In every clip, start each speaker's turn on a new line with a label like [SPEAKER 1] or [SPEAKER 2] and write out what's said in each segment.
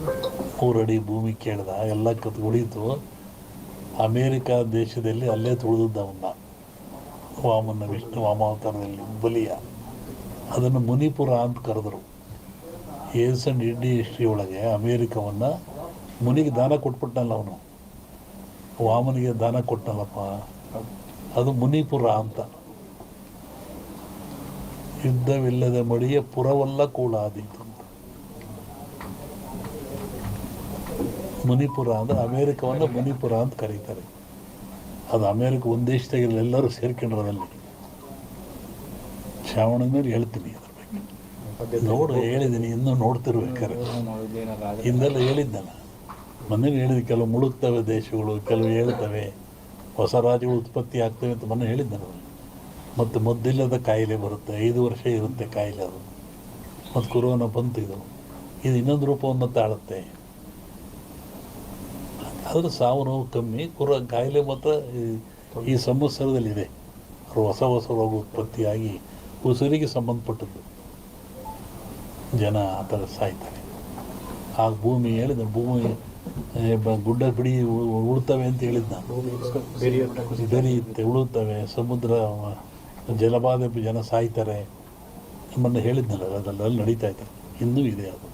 [SPEAKER 1] ಮೂರಡಿ ಭೂಮಿ ಕೇಳ್ದ, ಎಲ್ಲ ಕತ್ ಉಳಿತು. ಅಮೇರಿಕಾ ದೇಶದಲ್ಲಿ ಅಲ್ಲೇ ತುಳಿದಿದ್ದ ಅವನ್ನ ವಾಮನ ವಿಷ್ಣು ವಾಮಾವತಾರದಲ್ಲಿ ಬಲಿಯ. ಅದನ್ನು ಮುನಿಪುರ ಅಂತ ಕರೆದರು. ಏಸ್ ಅಂಡ್ ಇಂಡಿ ಹಿಸ್ಟ್ರಿ ಒಳಗೆ ಅಮೇರಿಕವನ್ನು ಮುನಿಗೆ ದಾನ ಕೊಟ್ಬಿಟ್ಟನಲ್ಲ ಅವನು. ವಾಮನಿಗೆ ದಾನ ಕೊಟ್ಟನಲ್ಲಪ್ಪ ಅದು ಮುನಿಪುರ ಅಂತ. ಯುದ್ಧವಿಲ್ಲದ ಮಡಿಯ ಪುರವಲ್ಲ ಕೂಡ ಅಂತ ಮುನಿಪುರ ಅಂದರೆ ಅಮೇರಿಕವನ್ನು ಮಣಿಪುರ ಅಂತ ಕರೀತಾರೆ. ಅದು ಅಮೇರಿಕ ಒಂದು ದೇಶದಾಗಿಲ್ಲ ಎಲ್ಲರೂ ಸೇರ್ಕೊಂಡ್ರದಲ್ಲಿ. ಶ್ರಾವಣದ ಮೇಲೆ ಹೇಳ್ತೀನಿ ಅದ್ರ ಬಗ್ಗೆ. ನೋಡು ಹೇಳಿದ್ದೀನಿ ಇನ್ನೂ ನೋಡ್ತಿರ್ಬೇಕಾರೆ ಹಿಂದೆಲ್ಲ ಹೇಳಿದ್ದಲ್ಲ. ಮೊನ್ನೆ ಹೇಳಿದ ಕೆಲವು ಮುಳುಗ್ತವೆ ದೇಶಗಳು, ಕೆಲವು ಹೇಳ್ತವೆ. ಹೊಸ ರಾಜ್ಯಗಳು ಉತ್ಪತ್ತಿ ಆಗ್ತವೆ ಅಂತ ಮೊನ್ನೆ ಹೇಳಿದ್ದಲ್ಲ. ಮತ್ತು ಮದ್ದಿಲ್ಲದ ಕಾಯಿಲೆ ಬರುತ್ತೆ, ಐದು ವರ್ಷ ಇರುತ್ತೆ ಕಾಯಿಲೆ ಅದು. ಮತ್ತು ಕೊರೋನಾ ಬಂತು ಇದು. ಇದು ಇನ್ನೊಂದು ರೂಪವನ್ನು ತಾಳುತ್ತೆ. ಆದ್ರೆ ಸಾವು ನೋವು ಕಮ್ಮಿ. ಕುರ ಕಾಯಿಲೆ ಮಾತ್ರ ಈ- ಸಂವತ್ಸರದಲ್ಲಿದೆ. ಅವರು ಹೊಸ ಹೊಸ ರೋಗ ಉತ್ಪತ್ತಿಯಾಗಿ ಉಸಿರಿಗೆ ಸಂಬಂಧಪಟ್ಟದ್ದು. ಜನ ಆ ಥರ ಸಾಯ್ತಾರೆ. ಆ ಭೂಮಿ ಹೇಳಿದ ಭೂಮಿ ಗುಡ್ಡ ಬಿಡಿ ಉಳುತ್ತವೆ ಅಂತ ಹೇಳಿದ್ ನಾನು ಬೆರೆಯುತ್ತೆ ಉಳುತ್ತವೆ, ಸಮುದ್ರ ಜಲಬಾಧೆ ಜನ ಸಾಯ್ತಾರೆ. ನಮ್ಮನ್ನು ಹೇಳಿದ್ನಲ್ಲ, ಅದೆಲ್ಲ ನಡೀತಾ ಇದ್ದಾರೆ ಇನ್ನೂ ಇದೆ ಅದು.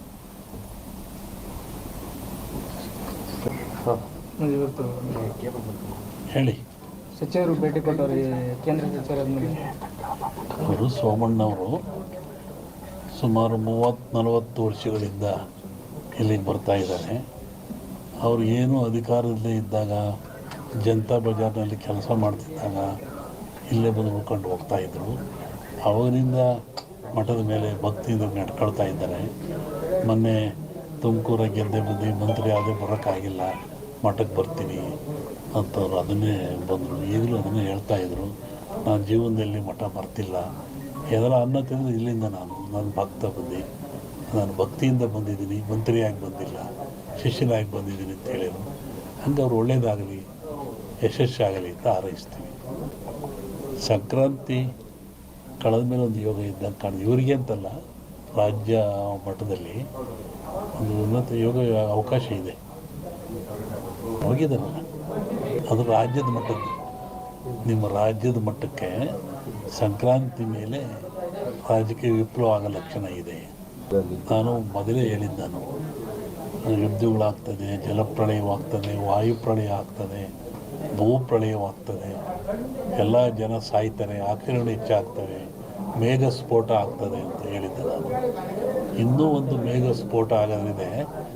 [SPEAKER 2] ಇವತ್ತು
[SPEAKER 1] ಹೇಳಿ.
[SPEAKER 2] ಸಚಿವರು ಭೇಟಿ ಕೊಟ್ಟವರು ಕೇಂದ್ರ ಸಚಿವರಾದ್ಮೇಲೆ
[SPEAKER 1] ಅವರು ಸೋಮಣ್ಣವರು ಸುಮಾರು ಮೂವತ್ತು ನಲವತ್ತು ವರ್ಷಗಳಿಂದ ಇಲ್ಲಿಗೆ ಬರ್ತಾ ಇದ್ದಾರೆ. ಅವರು ಏನು ಅಧಿಕಾರದಲ್ಲೇ ಇದ್ದಾಗ ಜನತಾ ಬಜಾರ್ನಲ್ಲಿ ಕೆಲಸ ಮಾಡ್ತಿದ್ದಾಗ ಇಲ್ಲೇ ಬಂದು ಉಳ್ಕೊಂಡು ಹೋಗ್ತಾ ಇದ್ದರು ಅವರಿಂದ ಮಠದ ಮೇಲೆ ಭಕ್ತಿಯಿಂದ ನಡ್ಕೊಳ್ತಾ ಇದ್ದಾರೆ. ಮೊನ್ನೆ ತುಮಕೂರ ಗೆದ್ದೆ ಬಂದು ಮಂತ್ರಿ ಆದೇ ಬರೋಕ್ಕಾಗಿಲ್ಲ. ಮಠಕ್ಕೆ ಬರ್ತೀನಿ ಅಂತವ್ರು ಅದನ್ನೇ ಬಂದರು. ಈಗಲೂ ಅದನ್ನೇ ಹೇಳ್ತಾ ಇದ್ರು. ನಾನು ಜೀವನದಲ್ಲಿ ಮಠ ಬರ್ತಿಲ್ಲ. ಏನಾರ ಅನ್ನ ತಿಂದರೆ ಇಲ್ಲಿಂದ ನಾನು ನಾನು ಭಕ್ತ ಬಂದು. ನಾನು ಭಕ್ತಿಯಿಂದ ಬಂದಿದ್ದೀನಿ, ಮಂತ್ರಿಯಾಗಿ ಬಂದಿಲ್ಲ, ಶಿಷ್ಯನಾಗಿ ಬಂದಿದ್ದೀನಿ ಅಂತ ಹೇಳಿದರು. ಹಂಗೆ ಅವ್ರು ಒಳ್ಳೇದಾಗಲಿ, ಯಶಸ್ಸಾಗಲಿ ಅಂತ ಹಾರೈಸ್ತೀವಿ. ಸಂಕ್ರಾಂತಿ ಕಳೆದ ಮೇಲೆ ಒಂದು ಯೋಗ ಇದ್ದಂಗೆ ಕಾಣಿದೆ. ಇವರಿಗೆ ಅಂತಲ್ಲ, ರಾಜ್ಯ ಮಟ್ಟದಲ್ಲಿ ಒಂದು ಉನ್ನತ ಯೋಗ ಅವಕಾಶ ಇದೆ. ಹೋಗಿದ್ದಾರಲ್ಲ ಅದು ರಾಜ್ಯದ ಮಟ್ಟದ್ದು. ನಿಮ್ಮ ರಾಜ್ಯದ ಮಟ್ಟಕ್ಕೆ ಸಂಕ್ರಾಂತಿ ಮೇಲೆ ರಾಜಕೀಯ ವಿಪ್ಲವ ಆಗೋ ಲಕ್ಷಣ ಇದೆ. ನಾನು ಮೊದಲೇ ಹೇಳಿದ್ದಾನು ಯುದ್ಧಗಳಾಗ್ತದೆ ಜಲಪ್ರಳಯವಾಗ್ತದೆ ವಾಯುಪ್ರಳಯ ಆಗ್ತದೆ ಭೂಪ್ರಳಯವಾಗ್ತದೆ. ಎಲ್ಲ ಜನ ಸಾಯ್ತಾರೆ ಆಕ್ರಮಣ ಹೆಚ್ಚಾಗ್ತವೆ ಮೇಘ ಸ್ಫೋಟ ಆಗ್ತದೆ ಅಂತ ಹೇಳಿದ್ದೆ ನಾನು. ಇನ್ನೂ ಒಂದು ಮೇಘ ಸ್ಫೋಟ ಆಗೋದ್ರಿದೆ ಆ,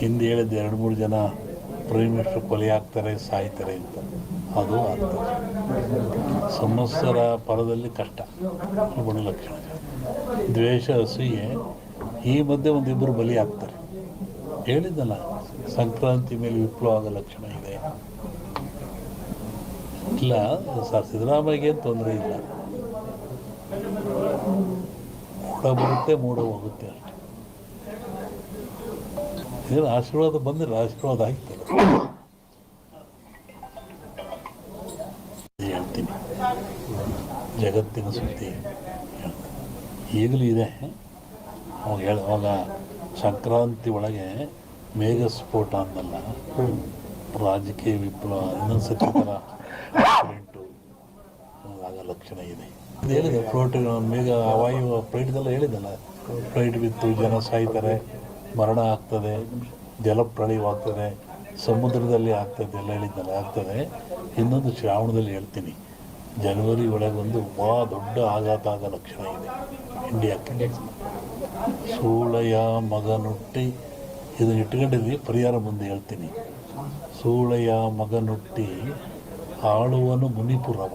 [SPEAKER 1] ಹಿಂದೆ ಹೇಳಿದ ಎರಡು ಮೂರು ಜನ ಪ್ರೈಮ್ ಮಿನಿಸ್ಟರ್ ಕೊಲೆ ಆಗ್ತಾರೆ, ಸಾಯ್ತಾರೆ ಅಂತ. ಅದು ಆಗ್ತದೆ ಸಂವತ್ಸರ ಪರದಲ್ಲಿ ಕಷ್ಟ. ಗುಣಲಕ್ಷಣ ದ್ವೇಷ, ಅಸೂಯೆ, ಈ ಮಧ್ಯೆ ಒಂದಿಬ್ಬರು ಬಲಿ ಆಗ್ತಾರೆ. ಹೇಳಿದ್ದಲ್ಲ, ಸಂಕ್ರಾಂತಿ ಮೇಲೆ ವಿಪ್ಲವ ಲಕ್ಷಣ ಇದೆ. ಇಲ್ಲ, ಸರ್, ಸಿದ್ದರಾಮಯ್ಯಗೆ ತೊಂದರೆ ಇಲ್ಲ. ಮೂಡ ಬರುತ್ತೆ, ಮೂಡ ಹೋಗುತ್ತೆ ಅಷ್ಟೆ. ಏನು ಆಶೀರ್ವಾದ ಬಂದರೆ ಆಶೀರ್ವಾದ ಆಗ್ತದೆ. ಹೇಳ್ತೀನಿ. ಜಗತ್ತಿನ ಸುದ್ದಿ ಈಗಲೂ ಇದೆ. ಅವಾಗ ಹೇಳ ಅವಾಗ ಸಂಕ್ರಾಂತಿ ಒಳಗೆ ಮೇಘ ಸ್ಫೋಟ ಅಂದಲ್ಲ, ರಾಜಕೀಯ ವಿಪ್ಲವ ಇನ್ನೊಂದು ಸತಿ ಥರ ಆಗ ಲಕ್ಷಣ ಇದೆ. ಇದು ಹೇಳಿದೆ ಫ್ಲೋಟ್ ಮೇಘ, ವಾಯು ಫ್ಲೈಟ್ದೆಲ್ಲ ಹೇಳಿದಲ್ಲ. ಫ್ಲೈಟ್ ಬಿತ್ತು, ಜನ ಸಾಯ್ತಾರೆ. ಮರಣ ಆಗ್ತದೆ, ಜಲಪ್ರಳಯವಾಗ್ತದೆ, ಸಮುದ್ರದಲ್ಲಿ ಆಗ್ತದೆ ಎಲ್ಲ ಹೇಳಿದ್ದಲ್ಲ, ಆಗ್ತದೆ. ಇನ್ನೊಂದು ಶ್ರಾವಣದಲ್ಲಿ ಹೇಳ್ತೀನಿ. ಜನವರಿ ಒಳಗೊಂದು ಭಾಳ ದೊಡ್ಡ ಆಘಾತ ಆಗೋ ಲಕ್ಷಣ ಇದೆ ಇಂಡಿಯಾಕ್ಕೆ. ಸೂಳಯ ಮಗನುಟ್ಟಿ ಇದನ್ನು ಇಟ್ಕೊಂಡಿದ್ವಿ ಪರಿಹಾರ ಮುಂದೆ ಹೇಳ್ತೀನಿ. ಸೂಳಯ ಮಗನುಟ್ಟಿ ಆಳುವನು ಮುನಿಪುರವ.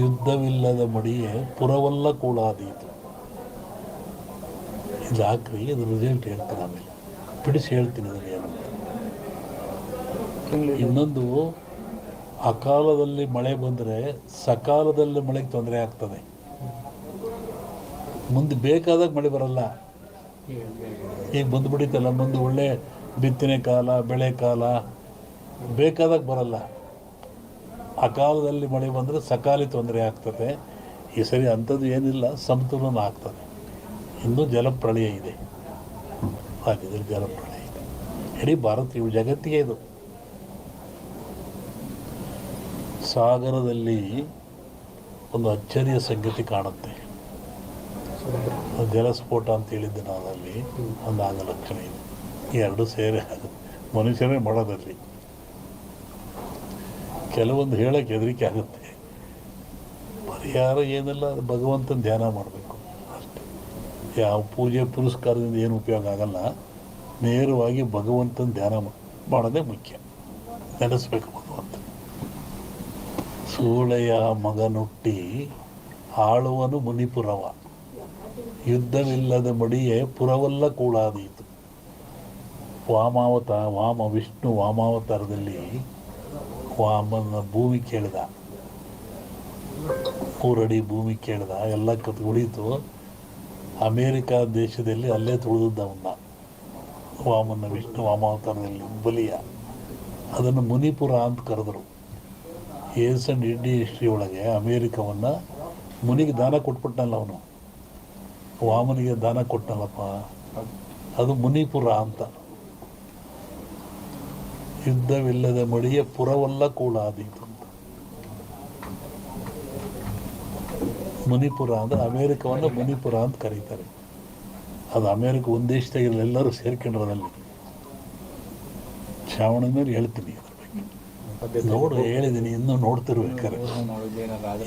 [SPEAKER 1] ಯುದ್ಧವಿಲ್ಲದ ಮಡಿಯೇ ಪುರವಲ್ಲ ಕೂಳಾದೀತು ಇದು ಹಾಕ್ರಿ ಇದು ರಿಸಲ್ಟ್ ಹೇಳ್ತಾರೆ ಆಮೇಲೆ. ಬಿಡಿಸಿ ಹೇಳ್ತೀನಿ ಅದ್ರಲ್ಲಿ ಏನು ಇನ್ನೊಂದು ಅಕಾಲದಲ್ಲಿ ಮಳೆ ಬಂದರೆ ಸಕಾಲದಲ್ಲಿ ಮಳೆಗೆ ತೊಂದರೆ ಆಗ್ತದೆ. ಮುಂದೆ ಬೇಕಾದಾಗ ಮಳೆ ಬರಲ್ಲ. ಈಗ ಬಂದುಬಿಡಿತಲ್ಲ ಮುಂದೆ ಒಳ್ಳೆ ಬಿತ್ತನೆ ಕಾಲ ಬೆಳೆ ಕಾಲ ಬೇಕಾದಾಗ ಬರಲ್ಲ. ಅಕಾಲದಲ್ಲಿ ಮಳೆ ಬಂದರೆ ಸಕಾಲಿ ತೊಂದರೆ ಆಗ್ತದೆ. ಈ ಸರಿ ಅಂಥದ್ದು ಏನಿಲ್ಲ ಸಮತೋಲನ ಆಗ್ತದೆ. ಇನ್ನೂ ಜಲಪ್ರಳಯ ಇದೆ. ಹಾಗಿದ್ರೆ ಜಲಪ್ರಳಯ ಇದೆ. ಇಡೀ ಭಾರತ ಇವು ಜಗತ್ತಿಗೆ ಇದು. ಸಾಗರದಲ್ಲಿ ಒಂದು ಅಚ್ಚರಿಯ ಸಂಗತಿ ಕಾಣುತ್ತೆ. ಜಲಸ್ಫೋಟ ಅಂತ ಹೇಳಿದ್ದೆ ನಾನು ಅಲ್ಲಿ. ಒಂದು ಆಗ ಲಕ್ಷಣ ಇದೆ. ಎರಡು ಸೇರೆ ಮನುಷ್ಯನೇ ಮಾಡೋದಲ್ಲಿ ಕೆಲವೊಂದು ಹೇಳಕ್ಕೆ ಹೆದರಿಕೆ ಆಗುತ್ತೆ. ಪರಿಹಾರ ಏನಿಲ್ಲ, ಭಗವಂತನ ಧ್ಯಾನ ಮಾಡಬೇಕು. ಯಾವ ಪೂಜೆ ಪುರಸ್ಕಾರದಿಂದ ಏನು ಉಪಯೋಗ ಆಗಲ್ಲ. ನೇರವಾಗಿ ಭಗವಂತನ ಧ್ಯಾನ ಮಾಡೋದೇ ಮುಖ್ಯ. ನೆನೆಸ್ಬೇಕು ಭಗವಂತ. ಸೂಳೆಯ ಮಗನುಟ್ಟಿ ಆಳುವನು ಮುನಿಪುರವ. ಯುದ್ಧವಿಲ್ಲದ ಮಡಿಯೇ ಪುರವಲ್ಲ ಕೂಳಾದೀತು. ವಾಮಾವತ, ವಾಮ ವಿಷ್ಣು ವಾಮಾವತಾರದಲ್ಲಿ ವಾಮನ ಭೂಮಿ ಕೇಳಿದ. ಮೂರಡಿ ಭೂಮಿ ಕೇಳಿದ. ಎಲ್ಲ ಕತ್ ಉಳಿತು. ಅಮೇರಿಕಾ ದೇಶದಲ್ಲಿ ಅಲ್ಲೇ ತುಳಿದಿದ್ದವನ್ನ. ವಾಮನ ವಿಷ್ಣು, ವಾಮಾವತಾರದಲ್ಲಿ ಬಲಿಯ. ಅದನ್ನು ಮುನಿಪುರ ಅಂತ ಕರೆದರು. ಏಸ್ ಅಂಡ್ ಇಂಡಿ ಹಿಸ್ಟ್ರಿ ಒಳಗೆ ಅಮೇರಿಕವನ್ನು ಮುನಿಗೆ ದಾನ ಕೊಟ್ಬಿಟ್ಟನಲ್ಲ ಅವನು. ವಾಮನಿಗೆ ದಾನ ಕೊಟ್ಟನಲ್ಲಪ್ಪ. ಅದು ಮುನಿಪುರ ಅಂತ. ಯುದ್ಧವಿಲ್ಲದ ಮಡಿಯ ಪುರವಲ್ಲ ಕೂಡ ಅಂತ. ಮುನಿಪುರ ಅಂದರೆ ಅಮೇರಿಕವನ್ನು ಮಣಿಪುರ ಅಂತ ಕರೀತಾರೆ. ಅದು ಅಮೇರಿಕ ಒಂದು ದೇಶದಾಗಿರಲ್ಲ ಎಲ್ಲರೂ ಸೇರ್ಕೊಂಡಿರೋದಲ್ಲಿ. ಮೇಲೆ ಹೇಳ್ತೀನಿ ಅದ್ರ ಬಗ್ಗೆ. ನೋಡು ಹೇಳಿದ್ದೀನಿ ಇನ್ನೂ ನೋಡ್ತಿರ್ಬೇಕಾರೆ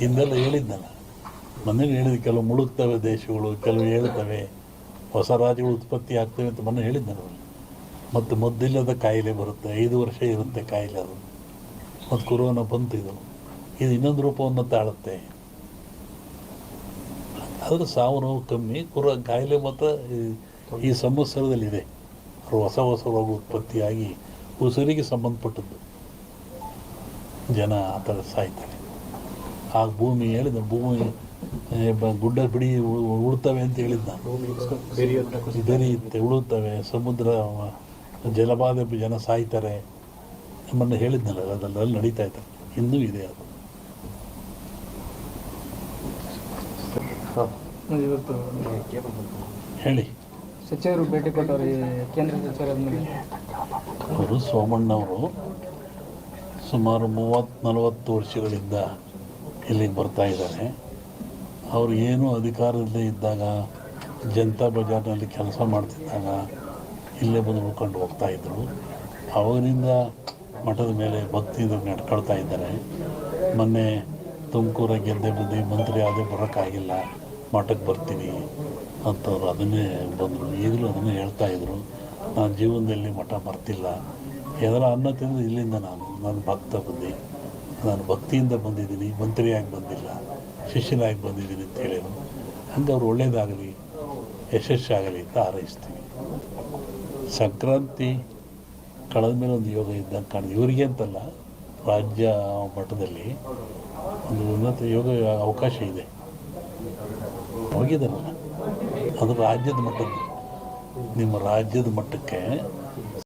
[SPEAKER 1] ಹಿಂದೆಲ್ಲ ಹೇಳಿದ್ದಲ್ಲ ಮೊನ್ನೆ ಹೇಳಿದ ಕೆಲವು ಮುಳುಗ್ತವೆ ದೇಶಗಳು, ಕೆಲವು ಹೇಳ್ತವೆ. ಹೊಸ ರಾಜ್ಯಗಳು ಉತ್ಪತ್ತಿ ಆಗ್ತವೆ ಅಂತ ಮೊನ್ನೆ ಹೇಳಿದ್ನಲ್ಲ ಮತ್ತು ಮದ್ದಿಲ್ಲದ ಕಾಯಿಲೆ ಬರುತ್ತೆ, ಐದು ವರ್ಷ ಇರುತ್ತೆ ಕಾಯಿಲೆ ಅದು. ಮತ್ತು ಕೊರೋನಾ ಬಂತು ಇದು. ಇದು ಇನ್ನೊಂದು ರೂಪವನ್ನು ತಾಳುತ್ತೆ. ಆದರೆ ಸಾವು ನೋವು ಕಮ್ಮಿ, ಕುರ ಕಾಯಿಲೆ ಮತ್ತು ಈ- ಸಂವತ್ಸರದಲ್ಲಿದೆ. ಅವರು ಹೊಸ ಹೊಸ ರೋಗ ಉತ್ಪತ್ತಿಯಾಗಿ ಉಸಿರಿಗೆ ಸಂಬಂಧಪಟ್ಟದ್ದು. ಜನ ಆ ಥರ ಸಾಯ್ತಾರೆ. ಆ ಭೂಮಿ ಹೇಳಿದ, ಭೂಮಿ ಗುಡ್ಡ ಬಿಡಿ ಉಳ್ತವೆ ಅಂತ ಹೇಳಿದ್ದ. ಬೆರೆಯುತ್ತೆ ಉಳುತ್ತವೆ ಸಮುದ್ರ ಜಲಬಾಧೆ ಜನ ಸಾಯ್ತಾರೆ. ನಮ್ಮನ್ನು ಹೇಳಿದ್ನಲ್ಲ ಅದರಲ್ಲಿ ನಡೀತಾ ಇದ್ದಾರೆ ಇನ್ನೂ ಇದೆ ಅದು.
[SPEAKER 2] ಇವತ್ತು
[SPEAKER 1] ಹೇಳಿ.
[SPEAKER 2] ಸಚಿವರು ಭೇಟಿ ಕೊಟ್ಟವರು ಕೇಂದ್ರ ಸಚಿವರಾದ್ಮೇಲೆ
[SPEAKER 1] ಅವರು ಸೋಮಣ್ಣವರು ಸುಮಾರು ಮೂವತ್ತು ನಲವತ್ತು ವರ್ಷಗಳಿಂದ ಇಲ್ಲಿಗೆ ಬರ್ತಾ ಇದ್ದಾರೆ. ಅವರು ಏನು ಅಧಿಕಾರದಲ್ಲಿ ಇದ್ದಾಗ ಜನತಾ ಬಜಾರ್ನಲ್ಲಿ ಕೆಲಸ ಮಾಡ್ತಿದ್ದಾಗ ಇಲ್ಲೇ ಬಂದು ಉಳ್ಕೊಂಡು ಹೋಗ್ತಾ ಇದ್ದರು ಅವಾಗಿನಿಂದ ಮಠದ ಮೇಲೆ ಭಕ್ತಿಯಿಂದ ನಡ್ಕೊಳ್ತಾ ಇದ್ದಾರೆ. ಮೊನ್ನೆ ತುಮಕೂರ ಗೆದ್ದೆ ಬಂದು ಮಂತ್ರಿ ಆದೇ ಬರೋಕ್ಕಾಗಿಲ್ಲ. ಮಠಕ್ಕೆ ಬರ್ತೀನಿ ಅಂತವ್ರು ಅದನ್ನೇ ಬಂದರು. ಈಗಲೂ ಅದನ್ನೇ ಹೇಳ್ತಾ ಇದ್ರು. ನಾನು ಜೀವನದಲ್ಲಿ ಮಠ ಬರ್ತಿಲ್ಲ. ಯಾವ್ದಾರ ಅನ್ನ ತಿಂದು ಇಲ್ಲಿಂದ ನಾನು ನಾನು ಭಕ್ತ ಬಂದು. ನಾನು ಭಕ್ತಿಯಿಂದ ಬಂದಿದ್ದೀನಿ, ಮಂತ್ರಿಯಾಗಿ ಬಂದಿಲ್ಲ, ಶಿಷ್ಯನಾಗಿ ಬಂದಿದ್ದೀನಿ ಅಂತ ಹೇಳಿದ್ರು. ಹಂಗೆ ಅವ್ರು ಒಳ್ಳೇದಾಗಲಿ, ಯಶಸ್ಸಾಗಲಿ ಅಂತ ಹಾರೈಸ್ತೀವಿ. ಸಂಕ್ರಾಂತಿ ಕಳೆದ ಮೇಲೆ ಒಂದು ಯೋಗ ಇದ್ದಂಗೆ ಕಾಣಿದೆ ಇವರಿಗೆ ಅಂತಲ್ಲ, ರಾಜ್ಯ ಮಟ್ಟದಲ್ಲಿ ಒಂದು ಉನ್ನತ ಯೋಗ ಅವಕಾಶ ಇದೆ. ಹೋಗಿದ್ದಾರಲ್ಲ ಅದು ರಾಜ್ಯದ ಮಟ್ಟದ್ದು. ನಿಮ್ಮ ರಾಜ್ಯದ ಮಟ್ಟಕ್ಕೆ